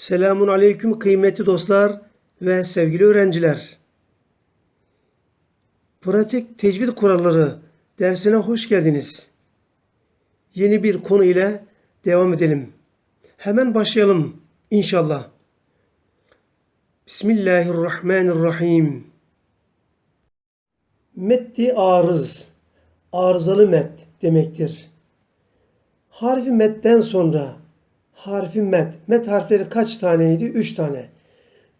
Selamun aleyküm kıymetli dostlar ve sevgili öğrenciler. Pratik tecvid kuralları dersine hoş geldiniz. Yeni bir konu ile devam edelim. Hemen başlayalım inşallah. Bismillahirrahmanirrahim. Metti arız, arızalı met demektir. Harfi metten sonra harfi met. Met harfleri kaç taneydi? Üç tane.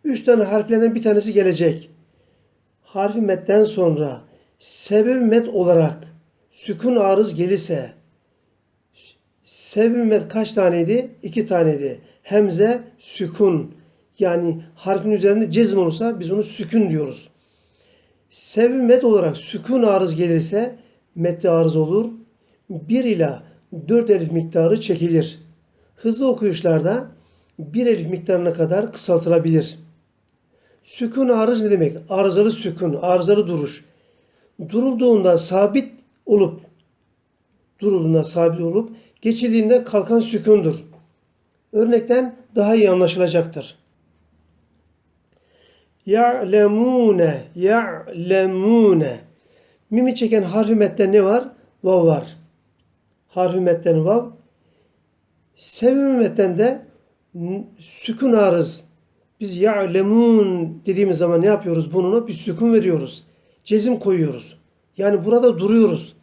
Üç tane harflerden bir tanesi gelecek. Harfi metten sonra sebep met olarak sükun arız gelirse sebep met kaç taneydi? İki taneydi. Hemze, sükun. Yani harfin üzerinde cezm olursa biz onu sükun diyoruz. Sebep met olarak sükun arız gelirse metti arız olur. 1 ila 4 elif miktarı çekilir. Hızlı okuyuşlarda 1 elif miktarına kadar kısaltılabilir. Sükun arız ne demek? Arızalı sükun, arızalı duruş. Durulduğunda sabit olup durulduğunda sabit olup geçildiğinde kalkan sükundur. Örnekten daha iyi anlaşılacaktır. Ya'lemune, ya'lemune. Mimi çeken harfi metten ne var? Vav var. Harfi metten vav. Sevim metten de sükun arız. Biz ya'lemun dediğimiz zaman ne yapıyoruz? Bununla bir sükun veriyoruz. Cezim koyuyoruz. Yani burada duruyoruz.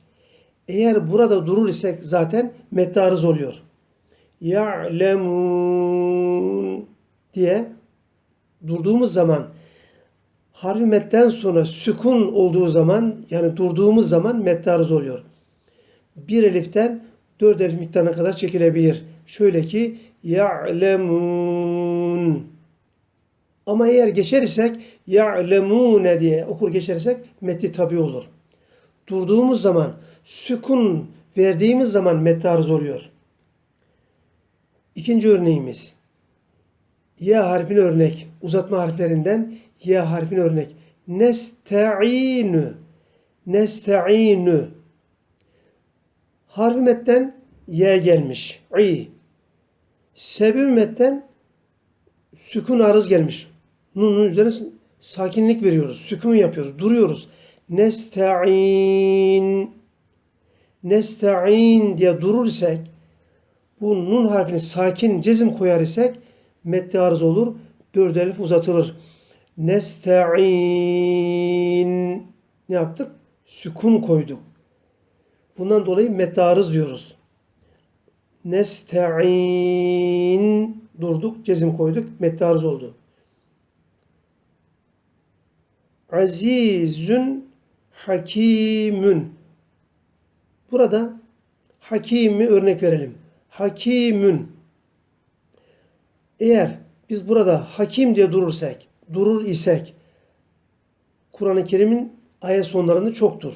Eğer burada durur isek zaten metni arız oluyor. Ya'lemun diye durduğumuz zaman harfi metten sonra sükun olduğu zaman yani durduğumuz zaman metni arız oluyor. Bir eliften dört elif miktarına kadar çekilebilir. Şöyle ki ya'lemun ama eğer geçer isek ya'lemune diye okur geçersek metni tabi olur. Durduğumuz zaman sükun verdiğimiz zaman metni arız oluyor. İkinci örneğimiz. Ya harfin örnek. Uzatma harflerinden ya harfin örnek. Nesta'inu. Nesta'inu. Harfi metten ye gelmiş. İ. Sebebi metten sükun arız gelmiş. Nun'un üzerine sakinlik veriyoruz. Sükun yapıyoruz. Duruyoruz. Nesta'in. Nesta'in diye durur isek bu nun harfini sakin cezim koyar isek metni arız olur. Dört elif uzatılır. Nesta'in ne yaptık? Sükun koyduk. Bundan dolayı metni arız diyoruz. Nesta'in durduk, cezim koyduk, metni arız oldu. Azizün hakimün. Burada hakimi örnek verelim. Hakimün. Eğer biz burada hakim diye durursak, durur isek Kur'an-ı Kerim'in ayet sonlarında çoktur.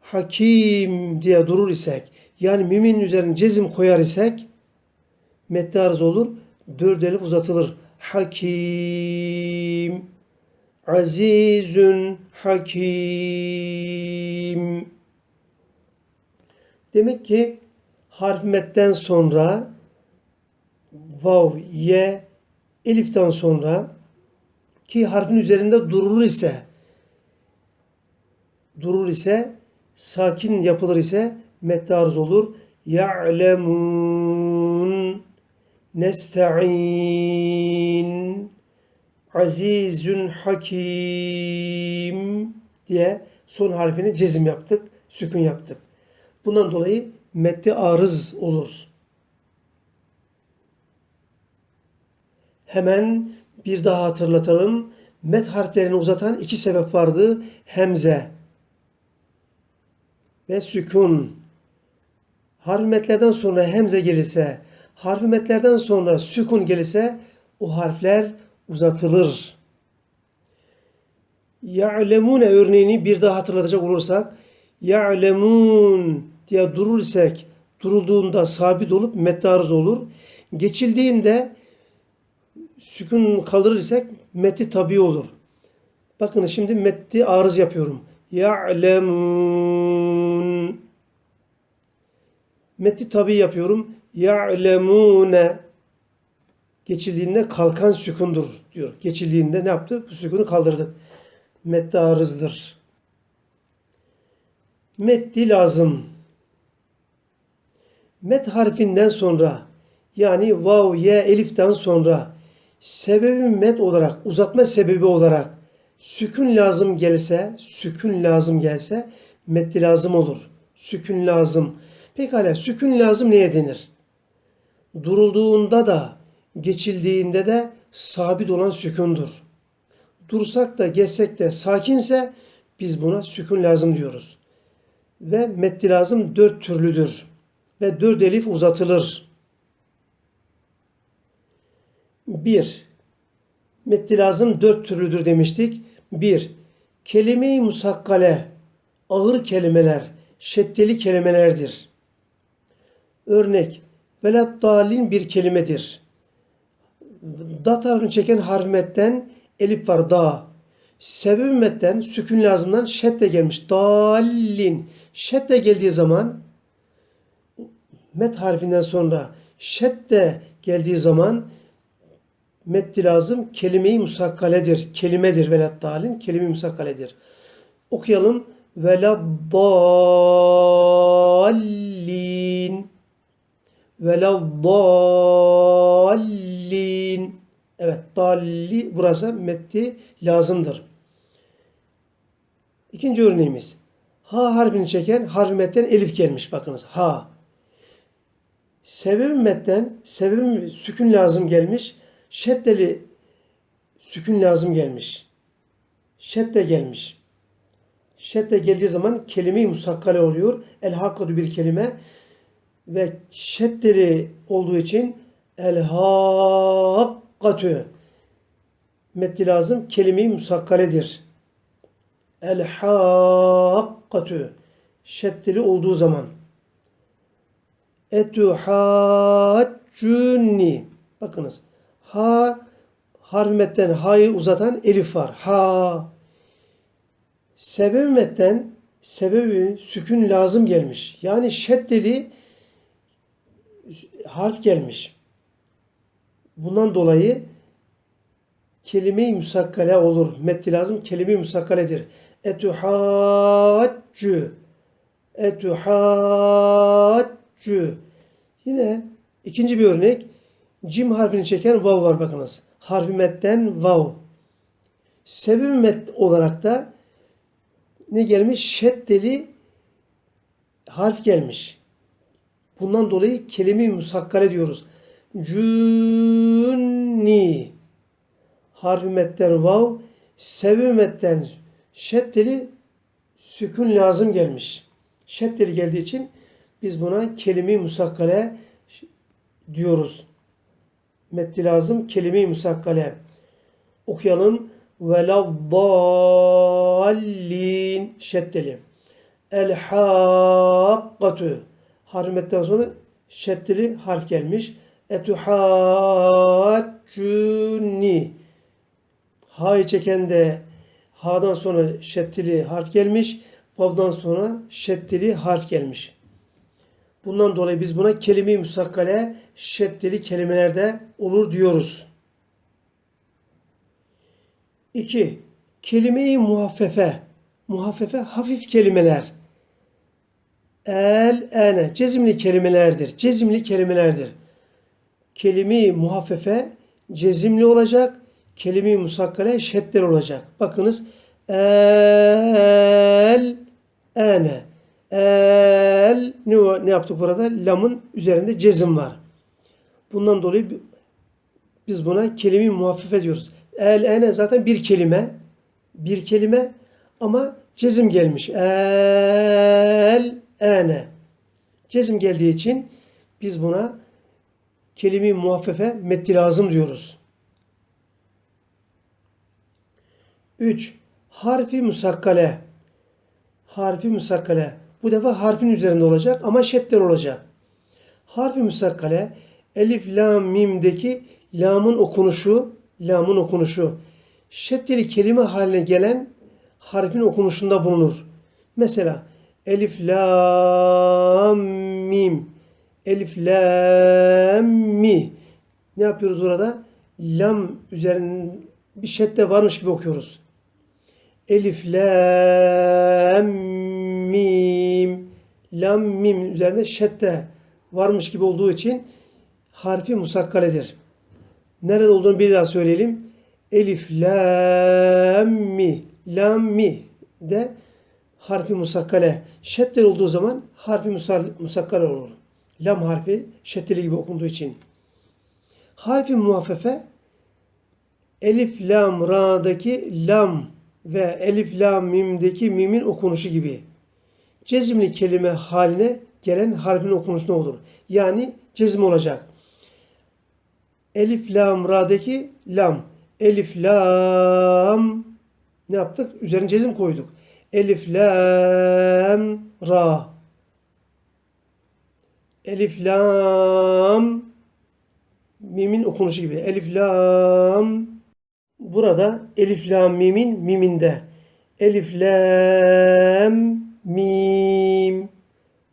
Hakim diye durur isek yani mimin üzerine cezim koyar isek metni arız olur. Dört elif uzatılır. Hakim Azizün Hakim Demek ki harf metten sonra vav, ye, eliften sonra ki harfin üzerinde durulur ise durur ise sakin yapılır ise metni arız olur. Ya'lemun nesta'in azizün hakim diye son harfini cezim yaptık, sükun yaptık. Bundan dolayı metni arız olur. Hemen bir daha hatırlatalım. Met harflerini uzatan iki sebep vardı. Hemze ve sükun. Harf metlerden sonra hemze gelirse, harf metlerden sonra sükun gelirse o harfler uzatılır. Ya'lemune örneğini bir daha hatırlatacak olursak ya'lemun diye durur isek durulduğunda sabit olup mettarız olur. Geçildiğinde sükun kaldırır isek meti tabi olur. Bakın şimdi metti arız yapıyorum. Ya'lemun Meti tabi yapıyorum. Ya'lemune geçildiğinde kalkan sükundur diyor. Geçildiğinde ne yaptı? Bu sükunu kaldırdık. Medde arızdır. Meddi lazım. Met harfinden sonra yani vav, ye, eliften sonra sebebi met olarak, uzatma sebebi olarak sükun lazım gelse, sükun lazım gelse metli lazım olur. Sükun lazım. Pekala sükun lazım neye denir? Durulduğunda da, geçildiğinde de sabit olan sükundur. Dursak da, geçsek de sakinse biz buna sükun lazım diyoruz. Ve metli lazım dört türlüdür. Ve dört elif uzatılır. Bir, metli lazım dört türlüdür demiştik. Bir, kelime-i musakkale, ağır kelimeler, şeddeli kelimelerdir. Örnek, velat dalin bir kelimedir. Dat harfini çeken harmetten elif var da. Sebep metten sükun lazımdan şedde gelmiş. Dalin. Şedde geldiği zaman met harfinden sonra şedde geldiği zaman metti lazım kelime-i musakkaledir. Kelimedir velat dalin. Kelime-i musakkaledir. Okuyalım. Velat dallin. Velat dallin. Evet, dalli burası metti lazımdır. İkinci örneğimiz. Ha harfini çeken harf metten elif gelmiş bakınız. Ha. Sebebi metten sebebi sükun lazım gelmiş. Şeddeli sükun lazım gelmiş. Şedde gelmiş. Şedde geldiği zaman kelime-i musakkale oluyor. El hakkadu bir kelime ve şeddeli olduğu için el hakkatü metni lazım kelime-i musakkaledir. El hakkatü şeddeli olduğu zaman etuhaccuni bakınız ha harf metten ha'yı uzatan elif var. Ha sebep metten sebebi sükun lazım gelmiş. Yani şeddeli harf gelmiş. Bundan dolayı kelime-i musakkale olur. Metti lazım kelime-i musakkaledir. Etuhaccu Etuhaccu Yine ikinci bir örnek. Cim harfini çeken vav var bakınız. Harfi metten vav. Sebebi met olarak da ne gelmiş? Şeddeli harf gelmiş. Bundan dolayı kelime-i musakkale diyoruz. Cünni harfi metten vav, sebebi metten şeddeli sükun lazım gelmiş. Şeddeli geldiği için biz buna kelime-i musakkale diyoruz. Metti lazım kelime-i musakkale. Okuyalım. Veladdallin şeddeli. El hakkatu harmetten sonra şeddeli harf gelmiş. Etuhaccuni Ha'yı çeken de Ha'dan sonra şeddeli harf gelmiş. Vav'dan sonra şeddeli harf gelmiş. Bundan dolayı biz buna kelime-i musakkale şeddeli kelimelerde olur diyoruz. 2. Kelime-i muhaffefe. Muhaffefe hafif kelimeler. El, ene. Cezimli kelimelerdir. Cezimli kelimelerdir. Kelime-i muhaffefe cezimli olacak. Kelime-i musakkale şeddeli olacak. Bakınız. El, ene. El, ne, ne yaptık burada? Lamın üzerinde cezim var. Bundan dolayı biz buna kelime-i muhaffife diyoruz. El, ene zaten bir kelime. Bir kelime ama cezim gelmiş. El, ene. Cezim geldiği için biz buna kelime-i muhaffefe metti lazım diyoruz. 3. Harfi musakkale. Harfi musakkale. Bu defa harfin üzerinde olacak ama şedden olacak. Harfi musakkale elif, lam, mim'deki lamın okunuşu, lamın okunuşu şeddeli kelime haline gelen harfin okunuşunda bulunur. Mesela elif, lam, mim, elif, lam, mi. ne yapıyoruz orada? Lam üzerine bir şedde varmış gibi okuyoruz. Elif, lam, mim. Lam, mim üzerinde şedde varmış gibi olduğu için harfi musakkaledir. Nerede olduğunu bir daha söyleyelim. Elif, lam, mi. Lam, mi de harfi musakkale. Şeddeli olduğu zaman harfi musakkale olur. Lam harfi şeddeli gibi okunduğu için. Harfi muhaffefe elif, lam, ra'daki lam ve elif, lam, mim'deki mimin okunuşu gibi. Cezimli kelime haline gelen harfin okunuşu ne olur? Yani cezim olacak. Elif, lam, ra'daki lam. Elif, lam ne yaptık? Üzerine cezim koyduk. Elif, lam, ra. Elif, lam, mimin okunuşu gibi. Elif, lam. Burada elif, lam, mimin miminde. Elif, lam, mim.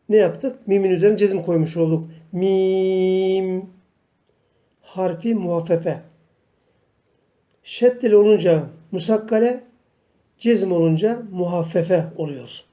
Ne yaptık? Mimin üzerine cezim koymuş olduk. Mim. Harfi muhaffefe. Şeddeli olunca musakkale, cezm olunca muhaffefe oluyor.